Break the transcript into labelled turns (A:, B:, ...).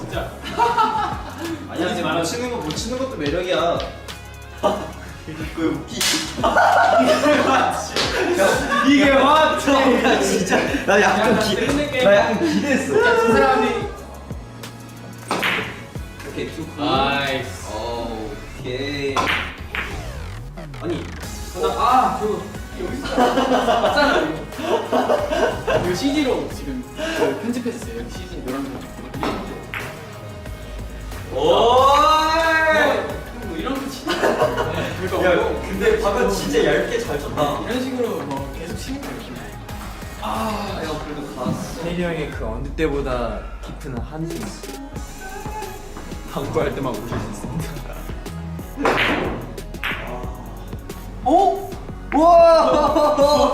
A: 진짜. 아니야, 근데 못 치는 거, 못 치는 것도 매력이야. 이거 웃기지.
B: 이게 맞죠?
A: 야, 진짜. 나 약간 기, 나 약간 기대했어.
C: 두 사람이.
A: 오케이, 두 코.
C: 나이스.
A: 어, 오케이. 아니,
C: 아, 저 맞잖아 그, 이거. 이거 그 CG로 지금 그 편집했어요. 여기 CG 노란 거.
A: 오.
C: 뭐 이런 거 치는
A: 야 근데 방금 진짜 얇게 잘 쳤다.
C: 이런 식으로 뭐 계속 치는 거예요.
A: 아, 야 그래도 갔어.
B: 혜리 형의 그 어느 때보다 깊은 한숨 방구할 때만 우실 수 있습니다
A: 오? 와!